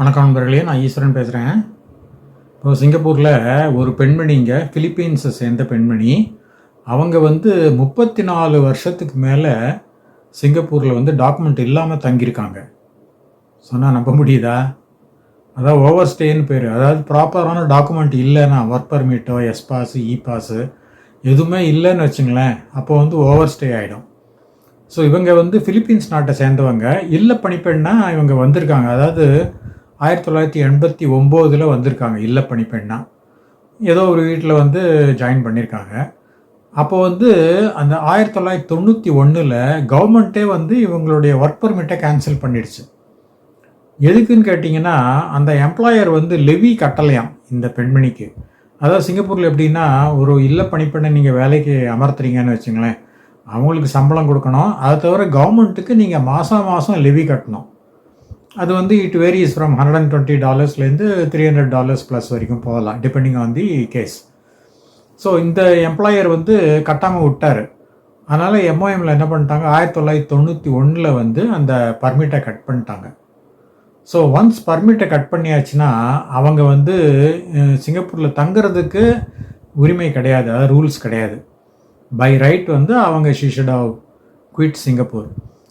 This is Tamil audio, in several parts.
வணக்கம் நண்பர்களே நான் ஈஸ்வரன் பேசுகிறேன் இப்போ சிங்கப்பூரில் ஒரு பெண்மணிங்க ஃபிலிப்பீன்ஸை சேர்ந்த பெண்மணி. அவங்க வந்து முப்பத்தி நாலு வருஷத்துக்கு மேலே சிங்கப்பூரில் வந்து டாக்குமெண்ட் இல்லாமல் தங்கியிருக்காங்க. சொன்னால் நம்ப முடியுதா? அதான் ஓவர் ஸ்டேன்னு பேர். அதாவது ப்ராப்பரான டாக்குமெண்ட் இல்லைன்னா ஒர்க் பர்மிட்டோ எஸ் பாஸு இ பாஸு எதுவுமே இல்லைன்னு வச்சுங்களேன் அப்போ வந்து ஓவர் ஸ்டே ஆகிடும் ஸோ இவங்க வந்து ஃபிலிப்பீன்ஸ் நாட்டை சேர்ந்தவங்க. இல்லை பணிப்பெண்ணா இவங்க வந்திருக்காங்க. அதாவது ஆயிரத்தி தொள்ளாயிரத்தி எண்பத்தி ஒம்போதில் வந்திருக்காங்க இல்லப்பணி பெண்ணாக ஏதோ ஒரு வீட்டில் வந்து ஜாயின் பண்ணியிருக்காங்க அப்போ வந்து அந்த ஆயிரத்தி தொள்ளாயிரத்தி தொண்ணூற்றி ஒன்றில் கவர்மெண்ட்டே வந்து இவங்களுடைய ஒர்க் பர்மிட்டை கேன்சல் பண்ணிடுச்சு. எதுக்குன்னு கேட்டிங்கன்னா அந்த எம்ப்ளாயர் வந்து லெவி கட்டலையாம் இந்த பெண்மணிக்கு. அதாவது சிங்கப்பூரில் எப்படின்னா ஒரு இல்ல பணிப்பெண்ணை நீங்கள் வேலைக்கு அமர்த்துறீங்கன்னு வச்சுங்களேன் அவங்களுக்கு சம்பளம் கொடுக்கணும். அதை தவிர கவர்மெண்ட்டுக்கு நீங்கள் மாதம் மாதம் லெவி கட்டணும். அது வந்து it varies from hundred and twenty டாலர்ஸ்லேருந்து three hundred dollars plus வரைக்கும் போகலாம் depending on the case so இந்த எம்ப்ளாயர் வந்து கட்டாமல் விட்டார். அதனால் எம்ஓஎம்மில் என்ன பண்ணிட்டாங்க ஆயிரத்தி தொள்ளாயிரத்தி தொண்ணூற்றி ஒன்றில் வந்து அந்த பர்மிட்டை கட் பண்ணிட்டாங்க. ஸோ ஒன்ஸ் பர்மிட்டை கட் பண்ணியாச்சுன்னா அவங்க வந்து சிங்கப்பூரில் தங்குறதுக்கு உரிமை கிடையாது அதாவது ரூல்ஸ் கிடையாது. பை ரைட் வந்து அவங்க she should have quit Singapore.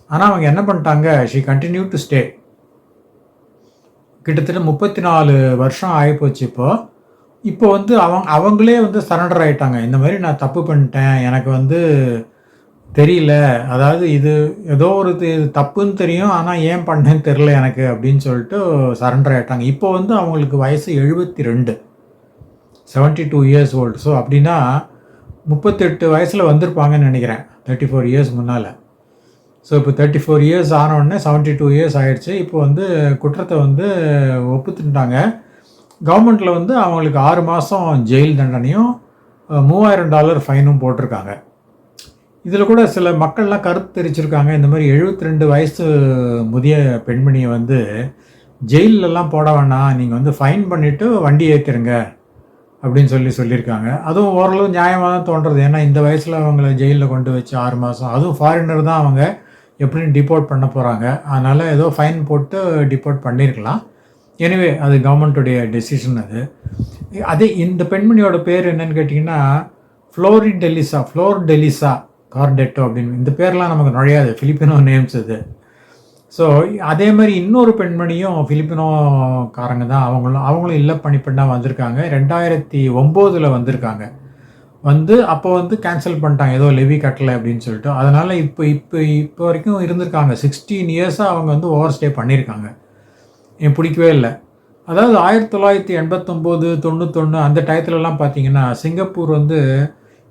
ஆனால் அவங்க என்ன பண்ணிட்டாங்க ஷீ கண்டினியூ டு ஸ்டே கிட்டத்தட்ட முப்பத்தி நாலு வருஷம் ஆகிப்போச்சு இப்போது இப்போ வந்து அவங்க அவங்களே வந்து சரண்டர் ஆகிட்டாங்க இந்த மாதிரி நான் தப்பு பண்ணிட்டேன் எனக்கு வந்து தெரியல. அதாவது இது ஏதோ ஒரு இது தப்புன்னு தெரியும் ஆனால் ஏன் பண்ணேன்னு தெரில எனக்கு அப்படின்னு சொல்லிட்டு சரண்டர் ஆகிட்டாங்க இப்போ வந்து அவங்களுக்கு வயசு எழுபத்தி ரெண்டு seventy two years old so அப்படின்னா முப்பத்தெட்டு வயசில் வந்திருப்பாங்கன்னு நினைக்கிறேன். தேர்ட்டி ஃபோர் இயர்ஸ் முன்னால். ஸோ இப்போ தேர்ட்டி ஃபோர் இயர்ஸ் ஆனவுடனே செவன்ட்டி டூ இயர்ஸ் ஆயிடுச்சு. இப்போ வந்து குற்றத்தை வந்து ஒப்புத்துட்டாங்க. கவர்மெண்ட்டில் வந்து அவங்களுக்கு ஆறு மாதம் ஜெயில் தண்டனையும் மூவாயிரம் டாலர் ஃபைனும் போட்டிருக்காங்க. இதில் கூட சில மக்கள்லாம் கருத்து தெரிவிச்சிருக்காங்க இந்த மாதிரி எழுபத்தி ரெண்டு வயசு முதிய பெண்மணியை வந்து ஜெயிலெலாம் போட வேணாம். நீங்கள் வந்து ஃபைன் பண்ணிவிட்டு வண்டி ஏற்றிருங்க அப்படின்னு சொல்லி சொல்லியிருக்காங்க. அதுவும் ஓரளவு நியாயமாக தான் தோன்றது. ஏன்னா இந்த வயசில் அவங்கள ஜெயிலில் கொண்டு வச்சு ஆறு மாதம் அதுவும் ஃபாரினர் தான் அவங்க. எப்படின்னு டிபோர்ட் பண்ண போகிறாங்க அதனால் ஏதோ ஃபைன் போட்டு டிபோர்ட் பண்ணியிருக்கலாம் எனிவே அது கவர்மெண்ட்டுடைய டெசிஷன் அது. அதே இந்த பெண்மணியோட பேர் என்னன்னு கேட்டிங்கன்னா ஃப்ளோரி டெலிசா ஃப்ளோர் டெலிசா கார்டெட்டோ அப்படின்னு. இந்த பேர்லாம் நமக்கு நுழையாது. ஃபிலிப்பினோ நேம்ஸ் இது ஸோ அதே மாதிரி இன்னொரு பெண்மணியும் ஃபிலிப்பினோக்காரங்க தான். அவங்களும் அவங்களும் இல்லை பணிப்பெண்ணாக வந்திருக்காங்க. ரெண்டாயிரத்தி ஒம்போதில் வந்திருக்காங்க. வந்து அப்போ வந்து கேன்சல் பண்ணிட்டாங்க. ஏதோ லெவி கட்டலை அப்படின்னு சொல்லிட்டு. அதனால் இப்போ இப்போ இப்போ வரைக்கும் இருந்திருக்காங்க. சிக்ஸ்டீன் இயர்ஸாக அவங்க வந்து ஓவர் ஸ்டே பண்ணியிருக்காங்க எனக்கு பிடிக்கவே இல்லை. அதாவது ஆயிரத்தி தொள்ளாயிரத்தி எண்பத்தொம்போது தொண்ணூத்தொன்று அந்த டயத்துலலாம் பார்த்தீங்கன்னா சிங்கப்பூர் வந்து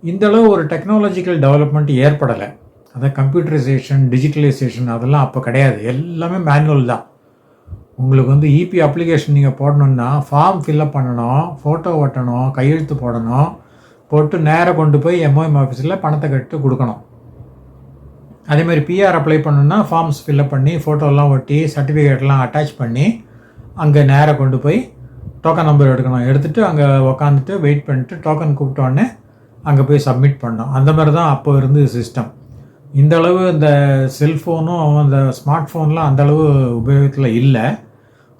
இந்தளவு ஒரு டெக்னாலஜிக்கல் டெவலப்மெண்ட் ஏற்படலை. அதான் கம்ப்யூட்டரைசேஷன் டிஜிட்டலைசேஷன் அதெல்லாம் அப்போ கிடையாது. எல்லாமே மேனுவல் தான். உங்களுக்கு வந்து இபி அப்ளிகேஷன் நீங்கள் போடணுன்னா ஃபார்ம் ஃபில்அப் பண்ணணும் ஃபோட்டோ ஒட்டணும் கையெழுத்து போடணும். போட்டு நேராக கொண்டு போய் எம்ஓஎம் ஆஃபீஸில் பணத்தை கட்டு கொடுக்கணும். அதேமாதிரி பிஆர் அப்ளை பண்ணணுன்னா ஃபார்ம்ஸ் ஃபில்அப் பண்ணி ஃபோட்டோலாம் ஒட்டி சர்டிஃபிகேட்லாம் அட்டாச் பண்ணி அங்கே நேராக கொண்டு போய் டோக்கன் நம்பர் எடுக்கணும். எடுத்துகிட்டு அங்கே உக்காந்துட்டு வெயிட் பண்ணிட்டு டோக்கன் கூப்பிட்டோடனே அங்கே போய் சப்மிட் பண்ணோம் அந்த மாதிரி தான் அப்போ இருந்து சிஸ்டம் இந்த அளவு இந்த செல்ஃபோனும் அந்த ஸ்மார்ட் ஃபோன்லாம் அந்தளவு உபயோகத்தில் இல்லை.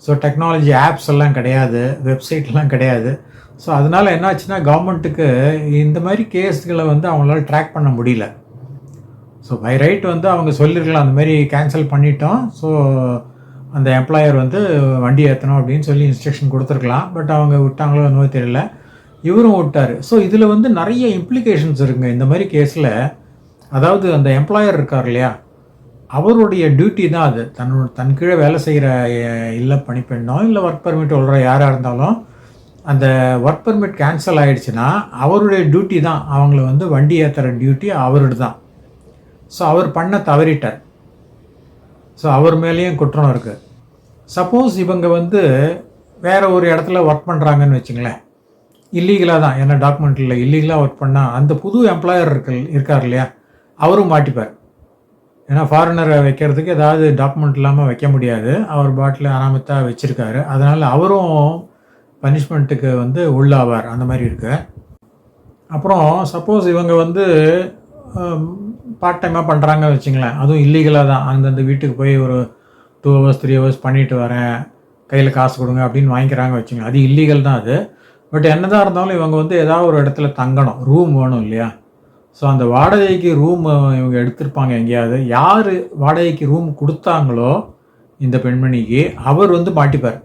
ஸோ டெக்னாலஜி ஆப்ஸ் எல்லாம் கிடையாது வெப்சைட்லாம் கிடையாது. ஸோ அதனால் என்னாச்சுன்னா கவர்மெண்ட்டுக்கு இந்த மாதிரி கேஸ்களை வந்து அவங்களால ட்ராக் பண்ண முடியல. ஸோ பை ரைட் வந்து அவங்க சொல்லியிருக்கலாம் அந்த மாதிரி கேன்சல் பண்ணிட்டோம். ஸோ அந்த எம்ப்ளாயர் வந்து வண்டி ஏற்றணும் அப்படின்னு சொல்லி இன்ஸ்ட்ரக்ஷன் கொடுத்துருக்கலாம். பட் அவங்க விட்டாங்களோ என்னவோ தெரியல. இவரும் விட்டார். ஸோ இதில் வந்து நிறைய இம்ப்ளிகேஷன்ஸ் இருக்குங்க. இந்த மாதிரி கேஸில் அதாவது அந்த எம்ப்ளாயர் இருக்கார் இல்லையா? அவருடைய டியூட்டி தான் அது. தன்னோட தன் கீழே வேலை செய்கிற இல்லை பணிப்பெண்ணோ இல்லை ஒர்க் பர்மிட் சொல்கிற யாராக இருந்தாலும் அந்த ஒர்க் பர்மிட் கேன்சல் ஆகிடுச்சுன்னா அவருடைய டியூட்டி தான். அவங்கள வந்து வண்டி ஏற்றுற டியூட்டி அவரோடு தான். ஸோ அவர் பண்ண தவறிட்டார். ஸோ அவர் மேலேயும் குற்றம் இருக்குது சப்போஸ் இவங்க வந்து வேறு ஒரு இடத்துல ஒர்க் பண்ணுறாங்கன்னு வச்சுங்களேன். இல்லீகலாக தான். என்ன டாக்குமெண்ட் இல்லை. இல்லீகலாக ஒர்க் பண்ணால் அந்த புது எம்ப்ளாயர் இருக்கு இருக்கார் இல்லையா? அவரும் மாட்டிப்பார். ஏன்னா ஃபாரினரை வைக்கிறதுக்கு ஏதாவது டாக்குமெண்ட் இல்லாமல் வைக்க முடியாது. அவர் பாட்டில் அனாமத்தாக வச்சுருக்காரு. அதனால் அவரும் பனிஷ்மெண்ட்டுக்கு வந்து உள்ளாவார். அந்த மாதிரி இருக்கு. அப்புறம் சப்போஸ் இவங்க வந்து பார்ட் டைமாக பண்ணுறாங்க வச்சுங்களேன். அதுவும் இல்லீகலாக தான். அந்தந்த வீட்டுக்கு போய் ஒரு டூ ஹவர்ஸ் த்ரீ ஹவர்ஸ் பண்ணிட்டு வரேன். கையில் காசு கொடுங்க அப்படின்னு வாங்கிக்கிறாங்க வச்சுங்க அது இல்லீகல் தான் அது. பட் என்னதான் இருந்தாலும் இவங்க வந்து ஏதாவது ஒரு இடத்துல தங்கணும். ரூம் வேணும் இல்லையா? ஸோ அந்த வாடகைக்கு ரூம் இவங்க எடுத்திருப்பாங்க எங்கேயாவது. யார் வாடகைக்கு ரூம் கொடுத்தாங்களோ இந்த பெண்மணிக்கு அவர் வந்து மாட்டிப்பார்.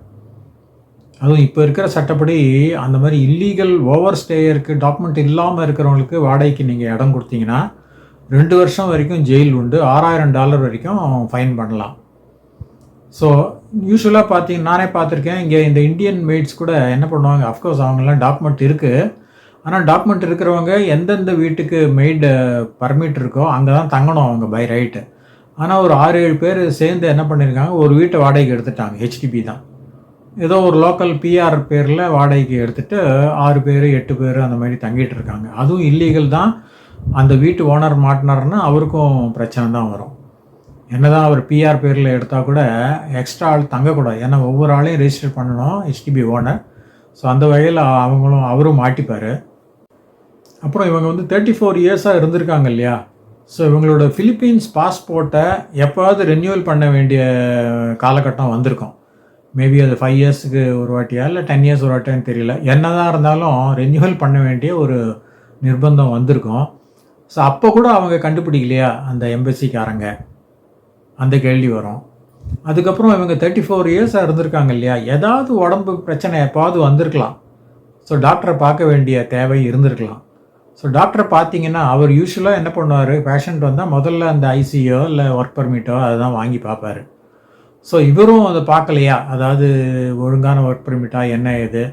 அதுவும் இப்போ இருக்கிற சட்டப்படி அந்த மாதிரி இல்லீகல் ஓவர் ஸ்டேயருக்கு டாக்குமெண்ட் இல்லாமல் இருக்கிறவங்களுக்கு வாடகைக்கு நீங்கள் இடம் கொடுத்தீங்கன்னா ரெண்டு வருஷம் வரைக்கும் ஜெயில் உண்டு. ஆறாயிரம் டாலர் வரைக்கும் ஃபைன் பண்ணலாம். ஸோ யூஸ்வலாக பார்த்தீங்க நானே பார்த்துருக்கேன் இங்கே இந்த இந்தியன் மெய்ட்ஸ் கூட என்ன பண்ணுவாங்க அஃப்கோர்ஸ் அவங்களாம் டாக்குமெண்ட் இருக்குது ஆனால் டாக்குமெண்ட் இருக்கிறவங்க எந்தெந்த வீட்டுக்கு மெய்டு பர்மிட் இருக்கோ அங்கே தான் தங்கணும் அவங்க பை ரைட்டு ஆனால் ஒரு ஆறு ஏழு பேர் சேர்ந்து என்ன பண்ணியிருக்காங்க ஒரு வீட்டை வாடகைக்கு எடுத்துட்டாங்க ஹெச்டிபி தான். ஏதோ ஒரு லோக்கல் பிஆர் பேரில் வாடகைக்கு எடுத்துகிட்டு ஆறு பேர் எட்டு பேர் அந்த மாதிரி தங்கிட்டு இருக்காங்க. அதுவும் இல்லீகல் தான். அந்த வீட்டு ஓனர் மாட்டினார்னா அவருக்கும் பிரச்சனை தான் வரும். என்னதான் அவர் பிஆர் பேரில் எடுத்தால் கூட எக்ஸ்ட்ரா ஆள் தங்கக்கூடாது. ஏன்னா ஒவ்வொரு ஆளையும் ரெஜிஸ்டர் பண்ணணும் ஹெச்டிபி ஓனர் ஸோ அந்த வகையில் அவங்களும் அவரும் மாட்டிப்பார். அப்புறம் இவங்க வந்து தேர்ட்டி ஃபோர் இயர்ஸாக இருந்திருக்காங்க இல்லையா? ஸோ இவங்களோட ஃபிலிப்பீன்ஸ் பாஸ்போர்ட்டை எப்போவாவது ரெனியூவல் பண்ண வேண்டிய காலகட்டம் வந்திருக்கும். மேபி அது ஃபைவ் இயர்ஸுக்கு ஒரு வாட்டியா இல்லை டென் இயர்ஸ் ஒரு வாட்டியான்னு தெரியல. என்னதான் இருந்தாலும் ரெனியூவல் பண்ண வேண்டிய ஒரு நிர்பந்தம் வந்திருக்கும். ஸோ அப்போ கூட அவங்க கண்டுபிடிக்கலையா அந்த எம்பசிக்காரங்க அந்த கேள்வி வரும். அதுக்கப்புறம் இவங்க தேர்ட்டி ஃபோர் இயர்ஸாக இருந்திருக்காங்க இல்லையா? ஏதாவது உடம்பு பிரச்சனை எப்பாவது வந்திருக்கலாம். ஸோ டாக்டரை பார்க்க வேண்டிய தேவை இருந்திருக்கலாம். ஸோ டாக்டரை பார்த்தீங்கன்னா அவர் யூஸ்வலாக என்ன பண்ணுவார்? பேஷண்ட் வந்தால் முதல்ல அந்த ஐசியோ இல்லை ஒர்க் பர்மிட்டோ அதுதான் வாங்கி பார்ப்பாரு. ஸோ இவரும் அதை பார்க்கலையா? அதாவது ஒழுங்கான ஒர்க் பர்மிட்டா என்ன ஏது?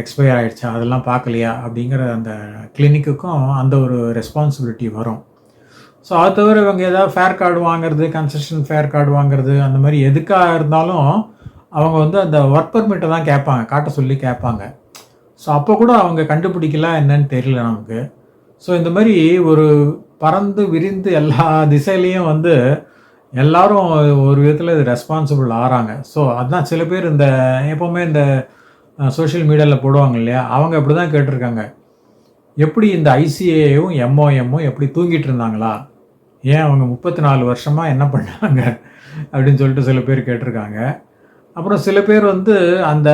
எக்ஸ்பயர் ஆகிடுச்சா அதெல்லாம் பார்க்கலையா? அப்படிங்கிற அந்த கிளினிக்குக்கும் அந்த ஒரு ரெஸ்பான்சிபிலிட்டி வரும். ஸோ அது தவிர இவங்க ஏதாவது ஃபேர் கார்டு வாங்குறது கன்செஷன் ஃபேர் கார்டு வாங்குறது அந்த மாதிரி எதுக்காக இருந்தாலும் அவங்க வந்து அந்த ஒர்க் பர்மிட்டை தான் கேட்பாங்க. காட்ட சொல்லி கேட்பாங்க. ஸோ அப்போ கூட அவங்க கண்டுபிடிக்கல என்னன்னு தெரியல நமக்கு. ஸோ இந்த மாதிரி ஒரு பறந்து விரிந்து எல்லா திசையிலையும் வந்து எல்லாரும் ஒரு விதத்தில் இது ரெஸ்பான்சிபிள் ஆகிறாங்க ஸோ அதுதான் சில பேர் இந்த எப்போவுமே இந்த சோஷியல் மீடியாவில் போடுவாங்க இல்லையா? அவங்க இப்படி தான் கேட்டிருக்காங்க. எப்படி இந்த ஐசிஏயும் எம்ஓஎம்மும் எப்படி தூங்கிட்டு இருந்தாங்களா? ஏன் அவங்க முப்பத்தி நாலு வருஷமாக என்ன பண்ணாங்க? அப்படின்னு சொல்லிட்டு சில பேர் கேட்டிருக்காங்க. அப்புறம் சில பேர் வந்து அந்த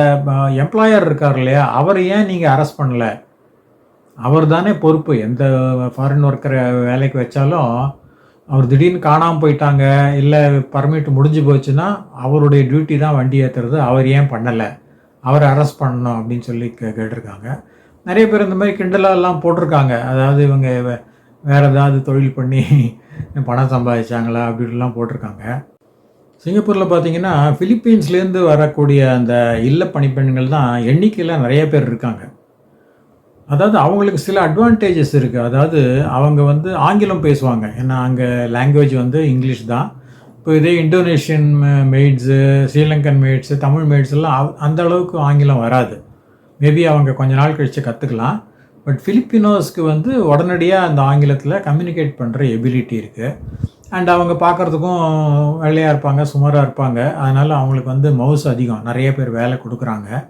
எம்ப்ளாயர் இருக்கார் இல்லையா? அவர் ஏன் நீங்கள் அரெஸ்ட் பண்ணல? அவர் தானே பொறுப்பு. எந்த ஃபாரின் ஒர்க்கரை வேலைக்கு வச்சாலும் அவர் திடீர்னு காணாமல் போயிட்டாங்க இல்லை பர்மிட் முடிஞ்சு போச்சுன்னா அவருடைய டியூட்டி தான் வண்டி ஏற்றுறது அவர் ஏன் பண்ணலை? அவரை அரெஸ்ட் பண்ணணும் அப்படின்னு சொல்லி கே கேட்டிருக்காங்க. நிறைய பேர் இந்த மாதிரி கிண்டலாலாம் போட்டிருக்காங்க. அதாவது இவங்க வே- ஏதாவது தொழில் பண்ணி பணம் சம்பாதிச்சாங்களா அப்படின்லாம் போட்டிருக்காங்க. சிங்கப்பூரில் பார்த்தீங்கன்னா ஃபிலிப்பீன்ஸ்லேருந்து வரக்கூடிய அந்த இல்ல பணிப்பெண்கள் தான் எண்ணிக்கையில் நிறைய பேர் இருக்காங்க. அதாவது அவங்களுக்கு சில அட்வான்டேஜஸ் இருக்குது அதாவது அவங்க வந்து ஆங்கிலம் பேசுவாங்க. ஏன்னா அங்கே லாங்குவேஜ் வந்து இங்கிலீஷ் தான். இப்போ இதே Indonesian maids Sri Lankan maids Tamil maids எல்லாம் அவ்- அந்த அளவுக்கு ஆங்கிலம் வராது. மேபி அவங்க கொஞ்ச நாள் கழித்து கற்றுக்கலாம் பட் ஃபிலிப்பினோஸ்க்கு வந்து உடனடியாக அந்த ஆங்கிலத்தில் கம்யூனிகேட் பண்ணுற எபிலிட்டி இருக்குது அண்ட் அவங்க பார்க்குறதுக்கும் வெள்ளையாக இருப்பாங்க சுமாராக இருப்பாங்க. அதனால் அவங்களுக்கு வந்து மவுஸ் அதிகம். நிறைய பேர் வேலை கொடுக்குறாங்க.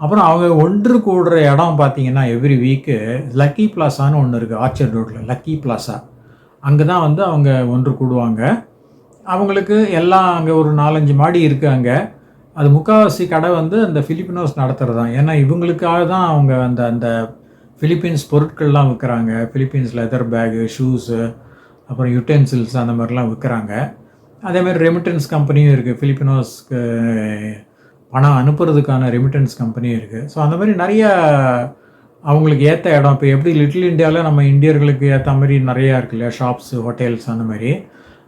அப்புறம் அவங்க ஒன்று கூடுற இடம் பார்த்தீங்கன்னா எவ்ரி வீக்கு லக்கி பிளாசான்னு ஒன்று இருக்குது ஆர்ச்சர்ட் ரோட்டில் லக்கி பிளாசா அங்கே தான் வந்து அவங்க ஒன்று கூடுவாங்க. அவங்களுக்கு எல்லாம் அங்கே ஒரு நாலஞ்சு மாடி இருக்குது அங்கே. அது முக்கால்வாசி கடை வந்து அந்த ஃபிலிப்பினோஸ் நடத்துகிறது தான் ஏன்னா இவங்களுக்காக தான் அவங்க அந்த அந்த ஃபிலிப்பீன்ஸ் பொருட்கள்லாம் விற்கிறாங்க ஃபிலிப்பீன்ஸ் லெதர் பேகு ஷூஸு அப்புறம் யுட்டென்சில்ஸ் அந்த மாதிரிலாம் விற்கிறாங்க அதேமாதிரி ரெமிட்டன்ஸ் கம்பெனியும் இருக்குது ஃபிலிப்பினோஸ்க்கு பணம் அனுப்புறதுக்கான ரெமிட்டன்ஸ் கம்பெனி இருக்குது ஸோ அந்த மாதிரி நிறைய அவங்களுக்கு ஏற்ற இடம். இப்போ எப்படி லிட்டில் இந்தியாவில் நம்ம இந்தியர்களுக்கு ஏற்ற மாதிரி நிறையா இருக்கு இல்லையா ஷாப்ஸு ஹோட்டல்ஸ் அந்த மாதிரி.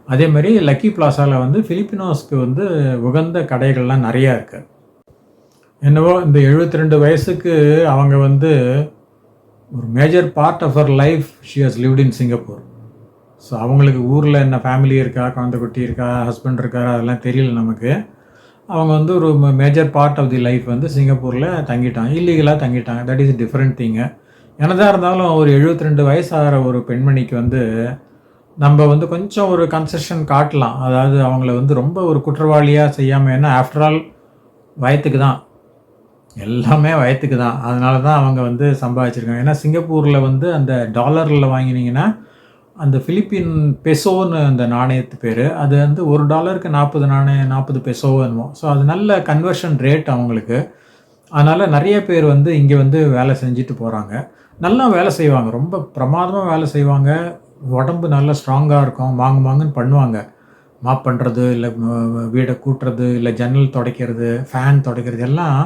அதே மாதிரி லக்கி பிளாசாவில் வந்து ஃபிலிப்பினோஸ்க்கு வந்து உகந்த கடைகள்லாம் நிறையா இருக்குது என்னவோ இந்த 72 ரெண்டு வயசுக்கு அவங்க வந்து ஒரு major part of her life she has lived in Singapore so அவங்களுக்கு ஊரில் என்ன ஃபேமிலி இருக்கா குழந்தை குட்டி இருக்கா ஹஸ்பண்ட் இருக்காரா அதெல்லாம் தெரியல நமக்கு. அவங்க வந்து ஒரு major part of the life வந்து சிங்கப்பூரில் தங்கிட்டாங்க. இல்லீகலாக தங்கிட்டாங்க. தட் இஸ் டிஃப்ரெண்ட் திங்கு என்னதான் இருந்தாலும் ஒரு 72 ரெண்டு வயசாகிற ஒரு பெண்மணிக்கு வந்து நம்ம வந்து கொஞ்சம் ஒரு கன்செஷன் காட்டலாம். அதாவது அவங்கள வந்து ரொம்ப ஒரு குற்றவாளியாக செய்யாமல் ஏன்னா ஆஃப்டர் ஆல் வயத்துக்கு தான். எல்லாமே வயத்துக்கு தான். அதனால தான் அவங்க வந்து சம்பாதிச்சிருக்காங்க. ஏன்னா சிங்கப்பூரில் வந்து அந்த டாலரில் வாங்கினீங்கன்னா அந்த ஃபிலிப்பின் பெசோன்னு அந்த நாணயத்து பேர். அது வந்து ஒரு டாலருக்கு நாற்பது நாணயம் நாற்பது பெசோ என்னமோ. ஸோ அது நல்ல கன்வர்ஷன் ரேட் அவங்களுக்கு. அதனால் நிறைய பேர் வந்து இங்கே வந்து வேலை செஞ்சுட்டு போகிறாங்க நல்லா வேலை செய்வாங்க. ரொம்ப பிரமாதமாக வேலை செய்வாங்க. உடம்பு நல்லா ஸ்ட்ராங்காக இருக்கும். வாங்க வாங்குன்னு பண்ணுவாங்க. மாப் பண்ணுறது இல்லை வீடை கூட்டுறது இல்லை ஜன்னல் துடைக்கிறது ஃபேன் துடைக்கிறது எல்லாம்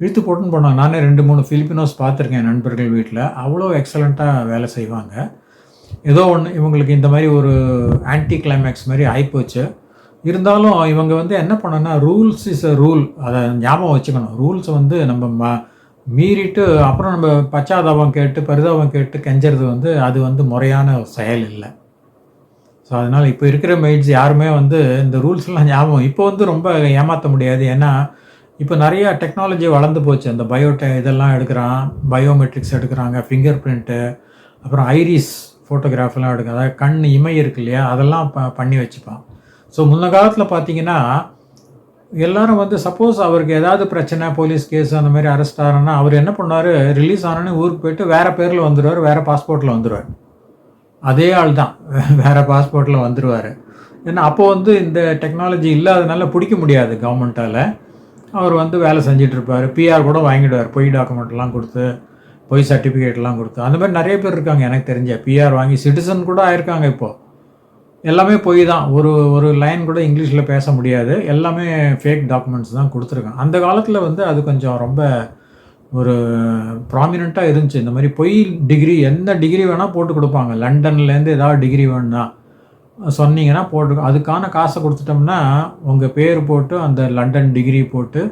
இழுத்து போட்டுன்னு போனாங்க. நானே ரெண்டு மூணு ஃபிலிப்பினோஸ் பார்த்துருக்கேன் நண்பர்கள் வீட்டில் அவ்வளோ எக்ஸலண்ட்டாக வேலை செய்வாங்க. ஏதோ ஒன்று இவங்களுக்கு இந்த மாதிரி ஒரு ஆன்டி கிளைமேக்ஸ் மாதிரி ஆகிப்போச்சு இருந்தாலும் இவங்க வந்து என்ன பண்ணனா ரூல்ஸ் இஸ் அ ரூல் அதை ஞாபகம் வச்சுக்கணும். ரூல்ஸ் வந்து நம்ம ம மீறிட்டு அப்புறம் நம்ம பச்சாதாபம் கேட்டு பரிதாபம் கேட்டு கெஞ்சறது வந்து அது வந்து முறையான செயல் இல்லை. ஸோ அதனால் இப்போ இருக்கிற மெய்ட்ஸ் யாருமே வந்து இந்த ரூல்ஸ்லாம் ஞாபகம் இப்போ வந்து ரொம்ப ஏமாற்ற முடியாது. ஏன்னா இப்போ நிறைய டெக்னாலஜி வளர்ந்து போச்சு. அந்த பயோடெ இதெல்லாம் எடுக்கிறான் பயோமெட்ரிக்ஸ் எடுக்கிறாங்க ஃபிங்கர் பிரிண்ட்டு அப்புறம் ஐரிஸ் ஃபோட்டோகிராஃப்லாம் எடுக்க அதாவது கண் இமை இருக்கு இல்லையா அதெல்லாம் ப பண்ணி வச்சுப்பான். ஸோ முன்ன காலத்தில் பார்த்தீங்கன்னா எல்லாரும் வந்து சப்போஸ் அவருக்கு ஏதாவது பிரச்சனை போலீஸ் கேஸ் அந்த மாதிரி அரெஸ்ட் ஆகிறோன்னா அவர் என்ன பண்ணார் ரிலீஸ் ஆனோன்னு ஊருக்கு போயிட்டு வேறு பேரில் வந்துடுவார் வேறு பாஸ்போர்ட்டில் வந்துடுவார் அதே ஆள் தான் வேறு பாஸ்போர்ட்டில் வந்துடுவார் ஏன்னா அப்போ வந்து இந்த டெக்னாலஜி இல்லாதனால பிடிக்க முடியாது கவர்மெண்ட்டால் அவர் வந்து வேலை செஞ்சிட்ருப்பார் இருப்பார் பிஆர் கூட வாங்கிடுவார் பொய் டாக்குமெண்ட்லாம் கொடுத்து. பொய் சர்டிஃபிகேட்லாம் கொடுத்து. அந்த மாதிரி நிறைய பேர் இருக்காங்க எனக்கு தெரிஞ்ச. பிஆர் வாங்கி சிட்டிசன் கூட ஆயிருக்காங்க இப்போது எல்லாமே பொய் தான். ஒரு ஒரு லைன் கூட இங்கிலீஷில் பேச முடியாது. எல்லாமே ஃபேக் டாக்குமெண்ட்ஸ் தான் கொடுத்துருக்காங்க. அந்த காலத்தில் வந்து அது கொஞ்சம் ரொம்ப ஒரு ப்ராமினெண்ட்டாக இருந்துச்சு. இந்த மாதிரி பொய் டிகிரி எந்த டிகிரி வேணால் போட்டு கொடுப்பாங்க. லண்டன்லேருந்து ஏதாவது டிகிரி வேணும்னா. சொன்னீங்கன்னா போட்டு அதுக்கான காசை கொடுத்துட்டோம்னா உங்கள் பேர் போட்டு அந்த லண்டன் டிகிரி போட்டு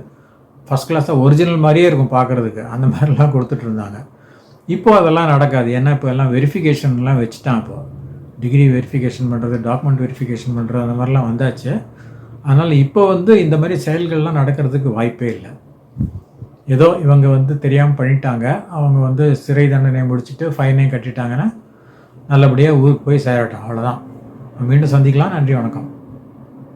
ஃபஸ்ட் கிளாஸாக ஒரிஜினல் மாதிரியே இருக்கும் பார்க்குறதுக்கு. அந்த மாதிரிலாம் கொடுத்துட்டு இருந்தாங்க இப்போது அதெல்லாம் நடக்காது. ஏன்னா இப்போ எல்லாம் வெரிஃபிகேஷன்லாம் வச்சுட்டான் இப்போது டிகிரி வெரிஃபிகேஷன் பண்ணுறது டாக்குமெண்ட் வெரிஃபிகேஷன் பண்ணுறது அந்த மாதிரிலாம் வந்தாச்சு. அதனால் இப்போ வந்து இந்த மாதிரி செயல்கள்லாம் நடக்கிறதுக்கு வாய்ப்பே இல்லை. ஏதோ இவங்க வந்து தெரியாமல் பண்ணிட்டாங்க. அவங்க வந்து சிறை தண்டனை முடிச்சுட்டு ஃபைனையும் கட்டிட்டாங்கன்னா நல்லபடியாக ஊருக்கு போய் சேரட்டும். அவ்வளோதான் மீண்டும் சந்திக்கலாம். நன்றி வணக்கம்.